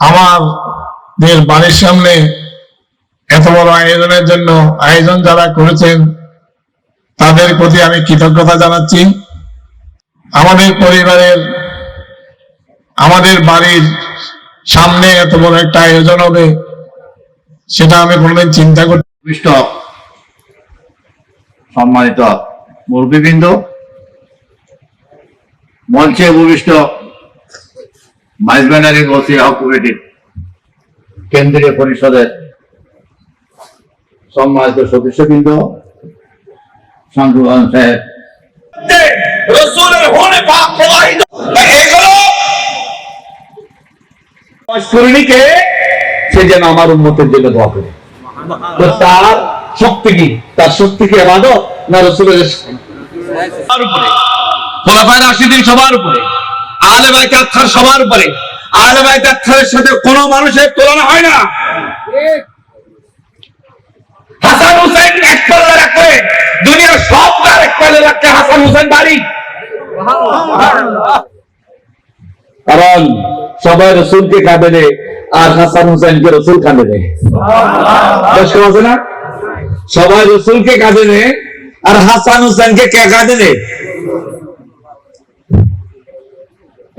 আমাদের বাড়ির সামনে এত বড় আয়োজনের জন্য আয়োজন যারা করেছেন, তাদের প্রতি আমি কৃতজ্ঞতা জানাচ্ছি। আমাদের পরিবারের, আমাদের বাড়ির সামনে এত বড় একটা আয়োজন হবে, সেটা আমি কোনোদিন চিন্তা করতে সম্মানিত মুরব্বীবৃন্দ, মঞ্চে উপবিষ্ট ওসি কেন্দ্রীয় পরিষদের সম্মানিত সদস্যবৃন্দ সাহেব করিনিকে সে যেন আমার উন্মতের জন্য দোয়া করে। তো তার শক্তি কি? তার শক্তি কি আমাদের? না রসুলের সবার উপরে। খোলাফায় রাশিদিন সবার উপরে। বাইত আত্মার সবার উপরে। আহলে বাইত আত্মারের সাথে কোনো মানুষের তুলনা হয় না। হাসান হুসেন এক পাল্লা রাখলে দুনিয়ার সব তার এক পাল্লা হাসান হুসেন বাড়ি। কারণ সবাই রসুলকে কাঁদে রে আর হাসান হুসেনকে রসুল কাঁদে রে আছে না? সবাই রসুলকে কাঁদে রে আর হাসান হুসেনকে কে কাঁদে রে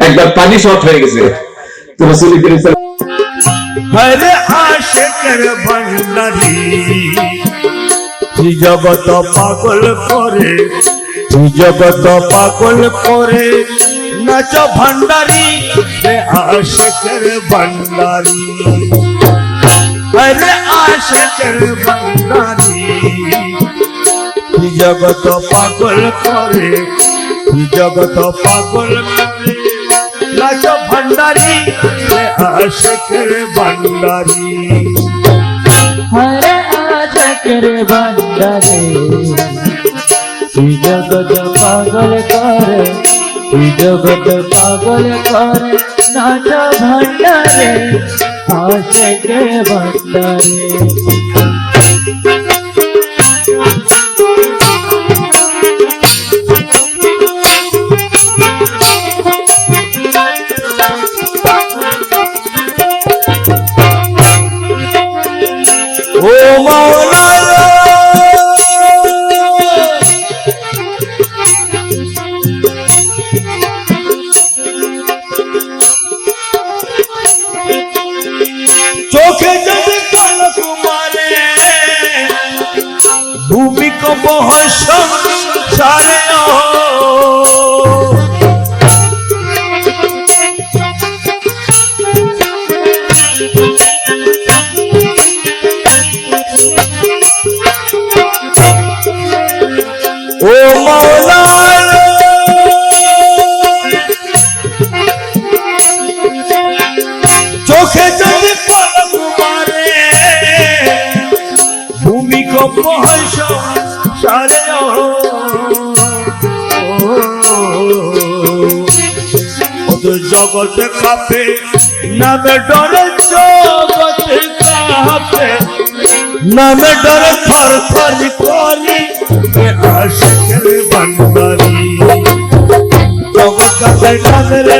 একবার পানি শর্ট হয়ে গেছে। তো রসুল জগত পাগল করে জগত পাগল করে। নাচ ভান্ডারি ভান্ডারি। ভান্ডারি জগত পাগল করে জগত পাগল করে। ভান্ডারি আশেকের ভান্ডারি হরে আজকের বান্দারে। তুই জগত পাগল করে তুই জগত পাগল করে নাচ ভান্ডারে আশেকে ভান্ডারে ও মাওলানা। চোখে যদি পলক কুমারে ভূমিকম্প হয় সংসারে চোখে যদি পলক মারে ভূমিকম্প হয় সারে জগতে কাঁপে নামে ডরে জগতে কাঁপে নামে ডরে থর থর করি আশেকের বান্দারি। জগৎ কাছে রে